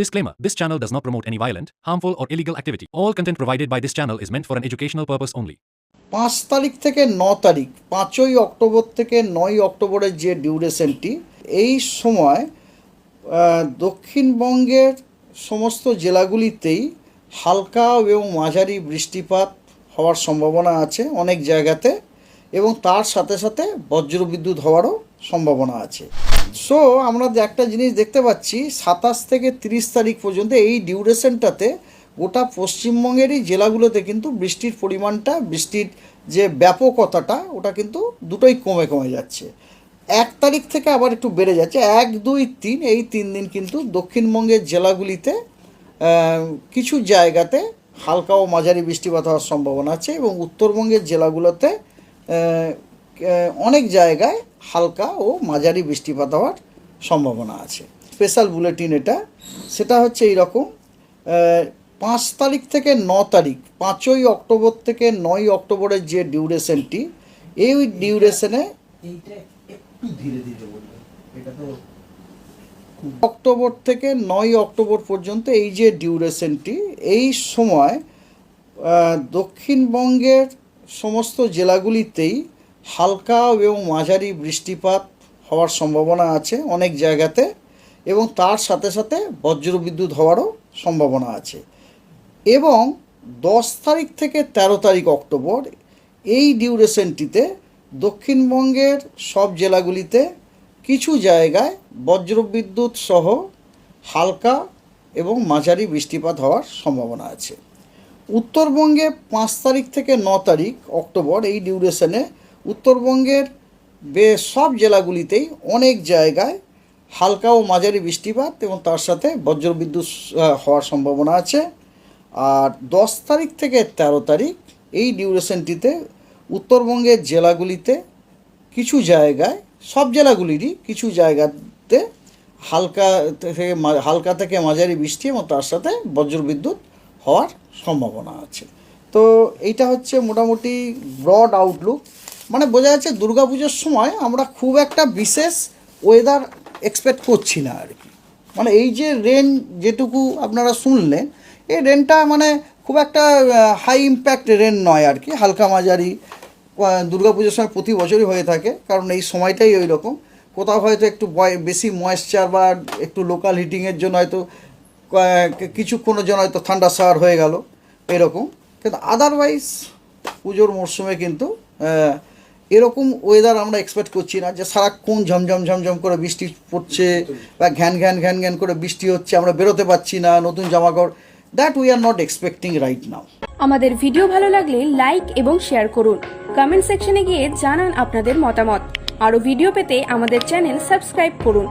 Disclaimer This channel does not promote any violent, harmful, or illegal activity. All content provided by this channel is meant for an educational purpose only. পাঁচ তারিখ থেকে ন তারিখ পাঁচই October থেকে নয় অক্টোবরের যে ডিউরেশনটি এই সময় দক্ষিণবঙ্গের সমস্ত জেলাগুলিতেই হালকা এবং মাঝারি বৃষ্টিপাত হওয়ার সম্ভাবনা আছে অনেক জায়গাতে এবং তার সাথে সাথে বজ্র বিদ্যুৎ হওয়ারও সম্ভাবনা আছে। সো আমরা একটা জিনিস দেখতে পাচ্ছি, সাতাশ থেকে তিরিশ তারিখ পর্যন্ত এই ডিউরেশনটাতে গোটা পশ্চিমবঙ্গেরই জেলাগুলোতে কিন্তু বৃষ্টির পরিমাণটা, বৃষ্টির যে ব্যাপকতাটা, ওটা কিন্তু দুটোই কমে কমে যাচ্ছে। এক তারিখ থেকে আবার একটু বেড়ে যাচ্ছে। এক, দুই, তিন, এই তিন দিন কিন্তু দক্ষিণবঙ্গের জেলাগুলিতে কিছু জায়গাতে হালকা ও মাঝারি বৃষ্টিপাত হওয়ার সম্ভাবনা আছে এবং উত্তরবঙ্গের জেলাগুলোতে অনেক জায়গায় হালকা ও মাঝারি বৃষ্টিপাত হওয়ার সম্ভাবনা আছে। স্পেশাল বুলেটিন এটা। সেটা হচ্ছে এই রকম পাঁচ তারিখ থেকে ন তারিখ পাঁচই অক্টোবর থেকে নয় অক্টোবরের যে ডিউরেশনটি এই ডিউরেশনে অক্টোবর থেকে নয় অক্টোবর পর্যন্ত এই যে ডিউরেশনটি এই সময় দক্ষিণবঙ্গের সমস্ত জেলাগুলিতেই হালকা এবং মাঝারি বৃষ্টিপাত হওয়ার সম্ভাবনা আছে অনেক জায়গাতে এবং তার সাথে সাথে বজ্রবিদ্যুৎ হওয়ারও সম্ভাবনা আছে। এবং দশ তারিখ থেকে ১৩ তারিখ অক্টোবর এই ডিউরেশনটিতে দক্ষিণবঙ্গের সব জেলাগুলিতে কিছু জায়গায় বজ্রবিদ্যুৎ সহ হালকা এবং মাঝারি বৃষ্টিপাত হওয়ার সম্ভাবনা আছে। উত্তরবঙ্গে পাঁচ তারিখ থেকে ন তারিখ অক্টোবর এই ডিউরেশনে উত্তরবঙ্গের বেশ সব জেলাগুলিতেই অনেক জায়গায় হালকা ও মাঝারি বৃষ্টিপাত এবং তার সাথে বজ্রবিদ্যুৎ হওয়ার সম্ভাবনা আছে। আর দশ তারিখ থেকে ১৩ তারিখ এই ডিউরেশনটিতে উত্তরবঙ্গের জেলাগুলিতে কিছু জায়গায়, সব জেলাগুলিরই কিছু জায়গাতে হালকা থেকে হালকা থেকে মাঝারি বৃষ্টি এবং তার সাথে বজ্রবিদ্যুৎ হওয়ার সম্ভাবনা আছে। তো এইটা হচ্ছে মোটামুটি ব্রড আউটলুক মানে বোঝা যাচ্ছে দুর্গাপুজোর সময় আমরা খুব একটা বিশেষ ওয়েদার এক্সপেক্ট করছি না আর কি। মানে এই যে রেন যেটুকু আপনারা শুনলেন, এই রেনটা মানে খুব একটা হাই ইম্প্যাক্ট রেন নয় আর কি। হালকা মাঝারি দুর্গাপুজোর সময় প্রতি বছরই হয়ে থাকে, কারণ এই সময়টাই ওই রকম কোথাও হয়তো একটু বেশি ময়েশ্চার বা একটু লোকাল হিটিংয়ের জন্য হয়তো কিছুক্ষণের জন্য হয়তো ঠান্ডা সার হয়ে গেল, এরকম। কিন্তু আদারওয়াইজ পুজোর মরশুমে কিন্তু এরকম ওয়েদার আমরা এক্সপেক্ট করছি না যে সারাক্ষণ ঝমঝম ঝমঝম করে বৃষ্টি পড়ছে বা ঘ্যান ঘ্যান ঘ্যান ঘ্যান করে বৃষ্টি হচ্ছে, আমরা বেরোতে পারছি না, নতুন জামা কাপড় that we are not expecting right now আমাদের ভিডিও ভালো লাগলে লাইক এবং শেয়ার করুন। কমেন্ট সেকশনে গিয়ে জানান আপনাদের মতামত। আরও ভিডিও পেতে আমাদের চ্যানেল সাবস্ক্রাইব করুন।